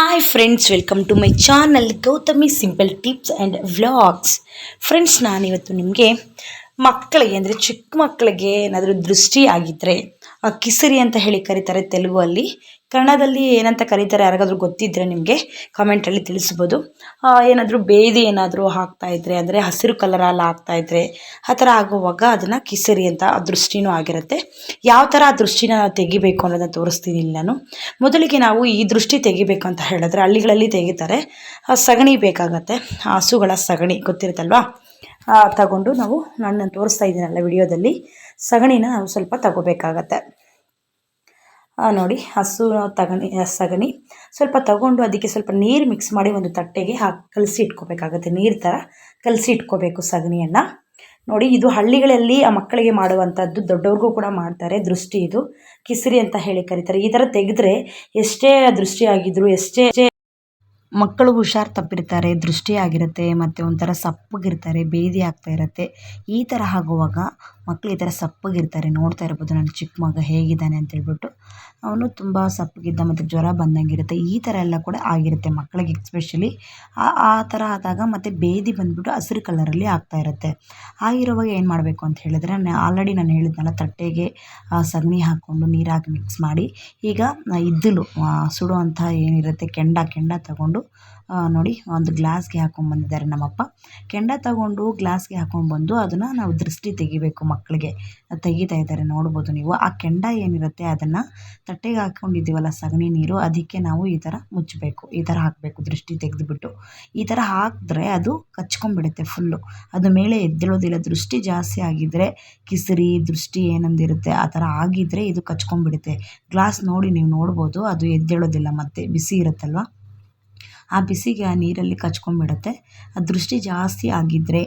Hi friends welcome to my channel Gautami simple tips and vlogs friends ನಾನಿವತ್ತು ನಿಮಗೆ ಮಕ್ಕಳಿಗೆ ಅಂದರೆ ಚಿಕ್ಕ ಮಕ್ಕಳಿಗೆ ಏನಾದರೂ ದೃಷ್ಟಿ ಆಗಿದ್ದರೆ ಆ ಕಿಸರಿ ಅಂತ ಹೇಳಿ ಕರೀತಾರೆ ತೆಲುಗಲ್ಲಿ. ಕನ್ನಡದಲ್ಲಿ ಏನಂತ ಕರೀತಾರೆ ಯಾರಿಗಾದ್ರೂ ಗೊತ್ತಿದ್ದರೆ ನಿಮಗೆ ಕಮೆಂಟಲ್ಲಿ ತಿಳಿಸ್ಬೋದು. ಏನಾದರೂ ಬೇದಿ ಏನಾದರೂ ಹಾಕ್ತಾ ಇದ್ದರೆ ಅಂದರೆ ಹಸಿರು ಕಲರಲ್ಲಿ ಇದ್ದರೆ ಆ ಥರ ಆಗುವಾಗ ಅದನ್ನು ಕಿಸರಿ ಅಂತ ಆ ದೃಷ್ಟಿನೂ ಆಗಿರುತ್ತೆ. ಯಾವ ಥರ ಆ ದೃಷ್ಟಿನ ನಾವು ತೆಗಿಬೇಕು ಅನ್ನೋದನ್ನು ತೋರಿಸ್ತೀನಿ ನಾನು. ಮೊದಲಿಗೆ ನಾವು ಈ ದೃಷ್ಟಿ ತೆಗಿಬೇಕು ಅಂತ ಹೇಳಿದ್ರೆ ಹಳ್ಳಿಗಳಲ್ಲಿ ತೆಗಿತಾರೆ. ಸಗಣಿ ಬೇಕಾಗತ್ತೆ. ಹಸುಗಳ ಸಗಣಿ, ಗೊತ್ತಿರುತ್ತಲ್ವಾ? ತಗೊಂಡು ನಾವು ನಾನು ತೋರಿಸ್ತಾ ಇದ್ದೀನಲ್ಲ ವಿಡಿಯೋದಲ್ಲಿ. ಸಗಣಿನ ನಾವು ಸ್ವಲ್ಪ ತಗೋಬೇಕಾಗತ್ತೆ. ನೋಡಿ, ಹಸು ತಗಣಿ, ಸಗಣಿ. ಸ್ವಲ್ಪ ತಗೊಂಡು ಅದಕ್ಕೆ ಸ್ವಲ್ಪ ನೀರು ಮಿಕ್ಸ್ ಮಾಡಿ ಒಂದು ತಟ್ಟೆಗೆ ಹಾಕಿ, ಕಲಸಿ ಇಟ್ಕೋಬೇಕಾಗತ್ತೆ. ನೀರು ಥರ ಕಲಸಿ ಇಟ್ಕೋಬೇಕು ಸಗಣಿಯನ್ನು. ನೋಡಿ, ಇದು ಹಳ್ಳಿಗಳಲ್ಲಿ ಆ ಮಕ್ಕಳಿಗೆ ಮಾಡುವಂಥದ್ದು, ದೊಡ್ಡವ್ರಿಗೂ ಕೂಡ ಮಾಡ್ತಾರೆ, ದೃಷ್ಟಿ ಇದು. ಕಿಸರಿ ಅಂತ ಹೇಳಿ ಕರೀತಾರೆ. ಈ ಥರ ತೆಗೆದ್ರೆ ಎಷ್ಟೇ ದೃಷ್ಟಿ ಆಗಿದ್ರು, ಎಷ್ಟೇ ಮಕ್ಕಳು ಹುಷಾರು ತಪ್ಪಿರ್ತಾರೆ, ದೃಷ್ಟಿ ಆಗಿರುತ್ತೆ, ಮತ್ತು ಒಂಥರ ಸಪ್ಪಗಿರ್ತಾರೆ ಬೇದಿ ಆಗ್ತಾ ಇರುತ್ತೆ. ಈ ಥರ ಆಗುವಾಗ ಮಕ್ಕಳು ಈ ಥರ ಸಪ್ಪಗಿರ್ತಾರೆ, ನೋಡ್ತಾ ಇರ್ಬೋದು ನನ್ನ ಚಿಕ್ಕ ಮಗ ಹೇಗಿದ್ದಾನೆ ಅಂತ ಹೇಳ್ಬಿಟ್ಟು. ಅವನು ತುಂಬ ಸಪ್ಪಗಿದ್ದ ಮತ್ತು ಜ್ವರ ಬಂದಂಗಿರುತ್ತೆ. ಈ ಥರ ಎಲ್ಲ ಕೂಡ ಆಗಿರುತ್ತೆ ಮಕ್ಕಳಿಗೆ ಎಕ್ಸ್ಪೆಷಲಿ ಆ ಆ ಥರ ಆದಾಗ ಮತ್ತು ಬೇದಿ ಬಂದುಬಿಟ್ಟು ಹಸಿರು ಕಲರಲ್ಲಿ ಆಗ್ತಾ ಇರುತ್ತೆ. ಆಗಿರುವಾಗ ಏನು ಮಾಡಬೇಕು ಅಂತ ಹೇಳಿದ್ರೆ ಆಲ್ರೆಡಿ ನಾನು ಹೇಳಿದ್ನಲ್ಲ ತಟ್ಟೆಗೆ ಸಗಣಿ ಹಾಕ್ಕೊಂಡು ನೀರಾಗಿ ಮಿಕ್ಸ್ ಮಾಡಿ, ಈಗ ಇದ್ದಲು ಸುಡುವಂಥ ಏನಿರುತ್ತೆ ಕೆಂಡ ಕೆಂಡ ತಗೊಂಡು ಆ, ನೋಡಿ ಒಂದು ಗ್ಲಾಸ್ಗೆ ಹಾಕೊಂಡ್ಬಂದಿದ್ದಾರೆ ನಮ್ಮಪ್ಪ. ಕೆಂಡ ತಗೊಂಡು ಗ್ಲಾಸ್ಗೆ ಹಾಕೊಂಡ್ಬಂದು ಅದನ್ನು ನಾವು ದೃಷ್ಟಿ ತೆಗಿಬೇಕು ಮಕ್ಕಳಿಗೆ. ತೆಗಿತಾ ಇದ್ದಾರೆ ನೋಡ್ಬೋದು ನೀವು. ಆ ಕೆಂಡ ಏನಿರುತ್ತೆ ಅದನ್ನು ತಟ್ಟೆಗೆ ಹಾಕೊಂಡಿದ್ದೀವಲ್ಲ ಸಗಣಿ ನೀರು ಅದಕ್ಕೆ ನಾವು ಈ ಥರ ಮುಚ್ಚಬೇಕು. ಈ ಥರ ಹಾಕಬೇಕು ದೃಷ್ಟಿ ತೆಗೆದುಬಿಟ್ಟು. ಈ ಥರ ಹಾಕಿದ್ರೆ ಅದು ಕಚ್ಕೊಂಡ್ಬಿಡುತ್ತೆ ಫುಲ್ಲು. ಅದು ಮೇಲೆ ಎದ್ದೇಳೋದಿಲ್ಲ. ದೃಷ್ಟಿ ಜಾಸ್ತಿ ಆಗಿದ್ದರೆ ಕಿಸರಿ ದೃಷ್ಟಿ ಏನಂದಿರುತ್ತೆ ಆ ಥರ ಆಗಿದ್ದರೆ ಇದು ಕಚ್ಕೊಂಡ್ಬಿಡುತ್ತೆ. ಗ್ಲಾಸ್ ನೋಡಿ ನೀವು ನೋಡ್ಬೋದು ಅದು ಎದ್ದೇಳೋದಿಲ್ಲ ಮತ್ತೆ ಬಿಸಿ ಇರುತ್ತಲ್ವ? ಆ ಬಿಸಿಗೆ ಆ ನೀರಲ್ಲಿ ಕಚ್ಕೊಂಡ್ಬಿಡುತ್ತೆ. ಆ ದೃಷ್ಟಿ ಜಾಸ್ತಿ ಆಗಿದ್ದರೆ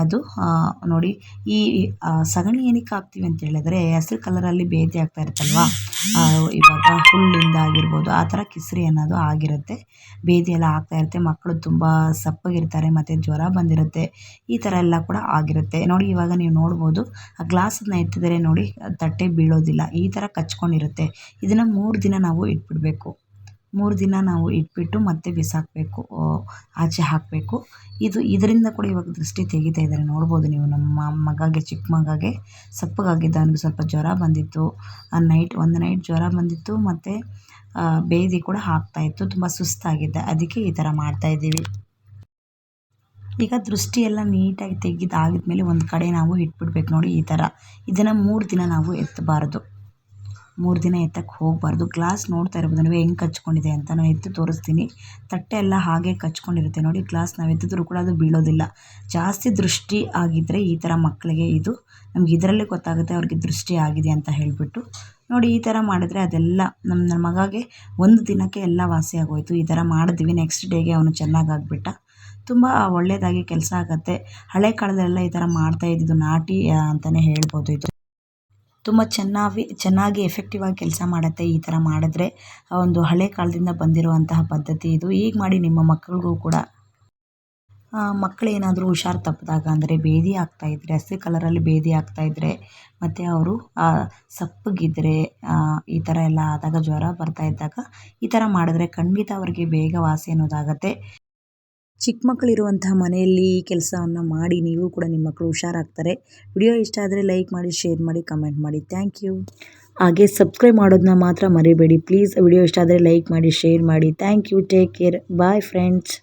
ಅದು ನೋಡಿ, ಈ ಸಗಣಿ ಏನಕ್ಕೆ ಹಾಕ್ತೀವಿ ಅಂತ ಹೇಳಿದ್ರೆ ಹಸಿರು ಕಲರಲ್ಲಿ ಬೇದಿ ಆಗ್ತಾ ಇರುತ್ತಲ್ವಾ? ಇವಾಗ ಹುಲ್ಲಿಂದ ಆಗಿರ್ಬೋದು, ಆ ಥರ ಕಿಸರಿ ಅನ್ನೋದು ಆಗಿರುತ್ತೆ. ಬೇದಿ ಎಲ್ಲ ಆಗ್ತಾ ಇರುತ್ತೆ, ಮಕ್ಕಳು ತುಂಬ ಸಪ್ಪಗಿರ್ತಾರೆ, ಮತ್ತು ಜ್ವರ ಬಂದಿರುತ್ತೆ, ಈ ಥರ ಎಲ್ಲ ಕೂಡ ಆಗಿರುತ್ತೆ. ನೋಡಿ, ಇವಾಗ ನೀವು ನೋಡ್ಬೋದು, ಆ ಗ್ಲಾಸನ್ನ ಎತ್ತಿದರೆ ನೋಡಿ, ತಟ್ಟೆ ಬೀಳೋದಿಲ್ಲ, ಈ ಥರ ಕಚ್ಕೊಂಡಿರುತ್ತೆ. ಇದನ್ನು ಮೂರು ದಿನ ನಾವು ಇಟ್ಬಿಡಬೇಕು. ಮೂರು ದಿನ ನಾವು ಇಟ್ಬಿಟ್ಟು ಮತ್ತೆ ಬಿಸಾಕಬೇಕು ಆಚೆ ಹಾಕಬೇಕು. ಇದು ಇದರಿಂದ ಕೂಡ ಇವಾಗ ದೃಷ್ಟಿ ತೆಗಿತಾ ಇದ್ದಾರೆ. ನೋಡ್ಬೋದು ನೀವು ನಮ್ಮ ಮಗಗೆ, ಚಿಕ್ಕ ಮಗಗೆ. ಸಪ್ಪಗಾಗಿದ್ದ ಅವ್ನಿಗೆ ಸ್ವಲ್ಪ ಜ್ವರ ಬಂದಿತ್ತು. ಆ ನೈಟ್, ಒಂದು ನೈಟ್ ಜ್ವರ ಬಂದಿತ್ತು ಮತ್ತು ಬೇದಿ ಕೂಡ ಆಗ್ತಾ ಇತ್ತು. ತುಂಬ ಸುಸ್ತಾಗಿದ್ದ ಅದಕ್ಕೆ ಈ ಥರ ಮಾಡ್ತಾ ಇದ್ದೀವಿ. ಈಗ ದೃಷ್ಟಿ ಎಲ್ಲ ನೀಟಾಗಿ ತೆಗೆದಾಗಿದ್ಮೇಲೆ ಒಂದು ಕಡೆ ನಾವು ಇಟ್ಬಿಡ್ಬೇಕು ನೋಡಿ ಈ ಥರ. ಇದನ್ನು ಮೂರು ದಿನ ನಾವು ಎತ್ತಬಾರ್ದು. ಮೂರು ದಿನ ಎತ್ತಕ್ಕೆ ಹೋಗಬಾರ್ದು. ಗ್ಲಾಸ್ ನೋಡ್ತಾ ಇರ್ಬೋದು ನೀವು ಹೆಂಗೆ ಕಚ್ಕೊಂಡಿದೆ ಅಂತ ನಾನು ಎತ್ತು ತೋರಿಸ್ತೀನಿ. ತಟ್ಟೆ ಎಲ್ಲ ಹಾಗೆ ಕಚ್ಕೊಂಡಿರುತ್ತೆ ನೋಡಿ. ಗ್ಲಾಸ್ ನಾವು ಎತ್ತಿದ್ರೂ ಕೂಡ ಅದು ಬೀಳೋದಿಲ್ಲ. ಜಾಸ್ತಿ ದೃಷ್ಟಿ ಆಗಿದ್ದರೆ ಈ ಥರ ಮಕ್ಕಳಿಗೆ ಇದು ನಮ್ಗೆ ಇದರಲ್ಲೇ ಗೊತ್ತಾಗುತ್ತೆ ಅವ್ರಿಗೆ ದೃಷ್ಟಿ ಆಗಿದೆ ಅಂತ ಹೇಳಿಬಿಟ್ಟು. ನೋಡಿ, ಈ ಥರ ಮಾಡಿದ್ರೆ ಅದೆಲ್ಲ ನಮ್ಮ ನನ್ನ ಮಗಗೆ ಒಂದು ದಿನಕ್ಕೆ ಎಲ್ಲ ವಾಸಿ ಆಗೋಯಿತು. ಈ ಥರ ಮಾಡಿದ್ವಿ. ನೆಕ್ಸ್ಟ್ ಡೇಗೆ ಅವನು ಚೆನ್ನಾಗಿ ಆಗಿಬಿಟ್ಟ. ತುಂಬ ಒಳ್ಳೆಯದಾಗಿ ಕೆಲಸ ಆಗುತ್ತೆ. ಹಳೆ ಕಾಲದಲ್ಲೆಲ್ಲ ಈ ಥರ ಮಾಡ್ತಾ ಇದ್ದಿದ್ದು ನಾಟಿ ಅಂತಲೇ ಹೇಳ್ಬೋದು ಇದು. ತುಂಬ ಚೆನ್ನಾಗಿ ಚೆನ್ನಾಗಿ ಎಫೆಕ್ಟಿವ್ ಆಗಿ ಕೆಲಸ ಮಾಡುತ್ತೆ ಈ ಥರ ಮಾಡಿದ್ರೆ ಒಂದು ಹಳೆ ಕಾಲದಿಂದ ಬಂದಿರುವಂತಹ ಪದ್ಧತಿ ಇದು. ಈಗ ಮಾಡಿ ನಿಮ್ಮ ಮಕ್ಕಳಿಗೂ ಕೂಡ ಮಕ್ಕಳೇನಾದರೂ ಹುಷಾರು ತಪ್ಪಿದಾಗ ಅಂದರೆ ಬೇದಿ ಆಗ್ತಾಯಿದ್ರೆ ಹಸಿ ಹಸಿರು ಕಲರಲ್ಲಿ ಬೇದಿ ಆಗ್ತಾ ಇದ್ದರೆ ಮತ್ತು ಅವರು ಸಪ್ಪಗಿದ್ದರೆ ಈ ಥರ ಎಲ್ಲ ಆದಾಗ ಜ್ವರ ಬರ್ತಾ ಇದ್ದಾಗ ಈ ಥರ ಮಾಡಿದ್ರೆ ಖಂಡಿತ ಅವರಿಗೆ ಬೇಗ ವಾಸಿ ಅನ್ನೋದಾಗತ್ತೆ. ಚಿಕ್ಕ ಮಕ್ಕಳಿರುವಂತಹ ಮನೆಯಲ್ಲಿ ಈ ಕೆಲಸವನ್ನು ಮಾಡಿ ನೀವು ಕೂಡ ನಿಮ್ಮ ಮಕ್ಕಳು ಹುಷಾರಾಗ್ತಾರೆ. ವಿಡಿಯೋ ಇಷ್ಟ ಆದರೆ ಲೈಕ್ ಮಾಡಿ, ಶೇರ್ ಮಾಡಿ, ಕಮೆಂಟ್ ಮಾಡಿ. Thank you. ಹಾಗೆ ಸಬ್ಸ್ಕ್ರೈಬ್ ಮಾಡೋದನ್ನ ಮಾತ್ರ ಮರಿಬೇಡಿ. ಪ್ಲೀಸ್ ವಿಡಿಯೋ ಇಷ್ಟ ಆದರೆ ಲೈಕ್ ಮಾಡಿ, ಶೇರ್ ಮಾಡಿ. Thank you. Take care. Bye friends.